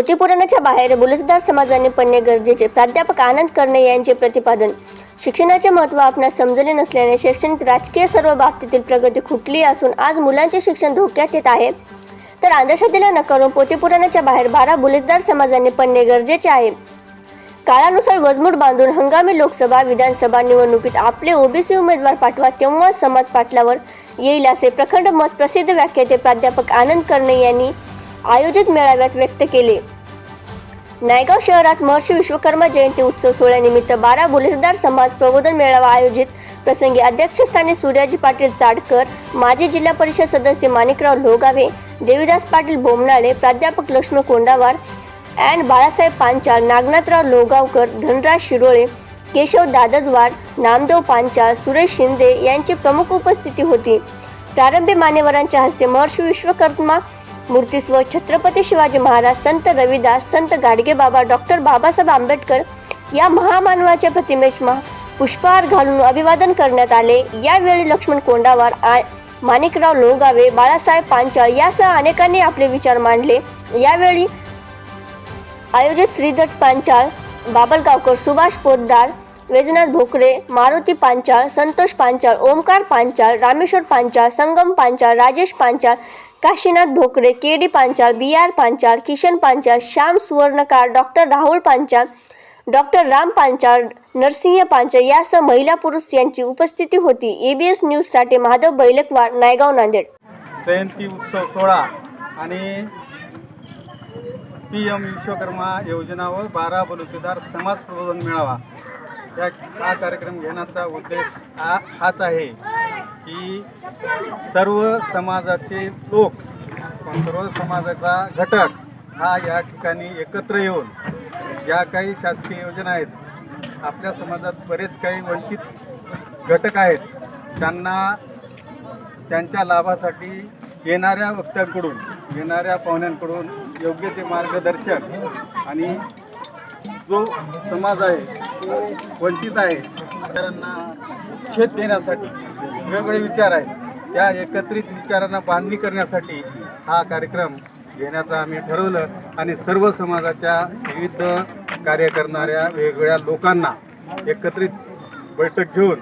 पोतीपुराणाच्या बाहेर बुलसदार समाजाने पडणे गरजेचे. प्राध्यापक आनंद कर्णे यांचे प्रतिपादन. शिक्षणाचे महत्त्व आपणास समजले नसल्याने शैक्षणिक राजकीय सर्व बाबतीतील प्रगती खुटली असून आज मुलांचे शिक्षण धोक्यात येत आहे. तर अंधश्रद्धेला नकारून पोतीपुराणाच्या बाहेर बारा बुलसदार समाजाने पडणे गरजेचे आहे. काळानुसार वजमूट बांधून हंगामी लोकसभा विधानसभा निवडणुकीत आपले ओबीसी उमेदवार पाठवा तेव्हा समाज पाटलावर येईल असे प्रखंड मत प्रसिद्ध व्याख्याते प्राध्यापक आनंद कर्णे यांनी आयोजित मेळाव्यात व्यक्त केले. नायगाव शहरात महर्षी विश्वकर्मा जयंती उत्सव सोहळ्यानिमित्त बारा बुलेसदार समाज प्रबोधन मेळावा आयोजित. प्रसंगी अध्यक्षस्थानी सूर्याजी पाटील चाडकर माजी जिल्हा परिषद सदस्य माणिकराव लोगावे देवीदास पाटील बोमनाळे प्राध्यापक लक्ष्मण कोंडावार अँड बाळासाहेब पांचाळ नागनाथराव लोगावकर धनराज शिरोळे केशव दादजवार नामदेव पांचाळ सुरेश शिंदे यांची प्रमुख उपस्थिती होती. प्रारंभी मान्यवरांच्या हस्ते महर्षी विश्वकर्मा मूर्तीस्व छत्रपती शिवाजी महाराज संत रविदास संत गाडगेबाबा डॉक्टर बाबासाहेब आंबेडकर या महामानवाच्या प्रतिमेस महा पुष्पहार घालून अभिवादन करण्यात आले. यावेळी लक्ष्मण कोंडावार माणिकराव लोगावे बाळासाहेब पांचाळ यासह अनेकांनी आपले विचार मांडले. यावेळी आयोजित Shridhar Panchal Babalgaonkar Subhash Poddar Vaijnath Bhokare Maruti Panchal Santosh Panchal Omkar Panchal Rameshwar Panchal Sangam Panchal Rajesh Panchal Kashinath Bhokare K D Panchal B R Panchal Kishan Panchal Shyam Suvarnakar doctor Rahul Panchal doctor Ram Panchal Narasimha Panchal यासह महिला पुरुष यांची उपस्थिती होती. ABS न्यूजसाठी महादेव बैलकवाड नायगाव नांदेड. जयंती उत्सव सोहळा आणि पी एम विश्वकर्मा योजना व बारा बलुतेदार समाज प्रबोधन मेळावा. या हा कार्यक्रम घेण्याचा उद्देश हा हाच आहे. की सर्व समाजाचे लोक सर्व समाजाचा घटक हा या ठिकाणी एकत्र येऊन ज्या काही शासकीय योजना आहेत आपल्या समाजात बरेच काही वंचित घटक आहेत त्यांना त्यांच्या लाभासाठी येणाऱ्या वक्त्यांकडून येणाऱ्या पाहुण्यांकडून योग्य ते मार्गदर्शन आणि जो समाज आहे तो वंचित आहे विचारांना छेद देण्यासाठी वेगवेगळे विचार आहेत त्या एकत्रित विचारांना बांधणी करण्यासाठी हा कार्यक्रम घेण्याचं आम्ही ठरवलं आणि सर्व समाजाच्या विविध कार्य करणाऱ्या वेगवेगळ्या लोकांना एकत्रित बैठक घेऊन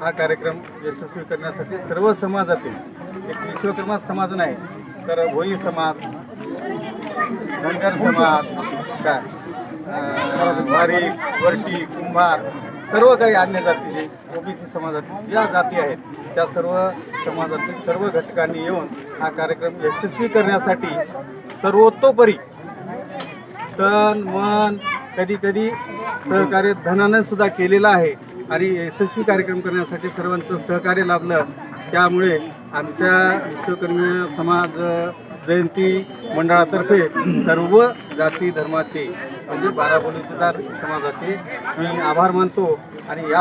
हा कार्यक्रम यशस्वी करण्यासाठी सर्व समाजातील एक विश्वकर्मा समाज नाही तर भोई समाज धनगर समाज काय? वारी वरटी कुंभार सर्व काही अन्य जाती ओबीसी समाजातील ज्या जाती आहेत त्या सर्व समाजातील सर्व घटकांनी येऊन हा कार्यक्रम यशस्वी करण्यासाठी सर्वतोपरी तन मन कधी कधी सहकार्य धनानं सुद्धा केलेलं आहे आणि यशस्वी कार्यक्रम करण्यासाठी सर्वांचं सहकार्य लाभलं. त्यामुळे आमच्या विश्वकर्मी समाज जयंती मंडळातर्फे सर्व जाती धर्माचे म्हणजे बारा समाजाचे मी आभार मानतो आणि या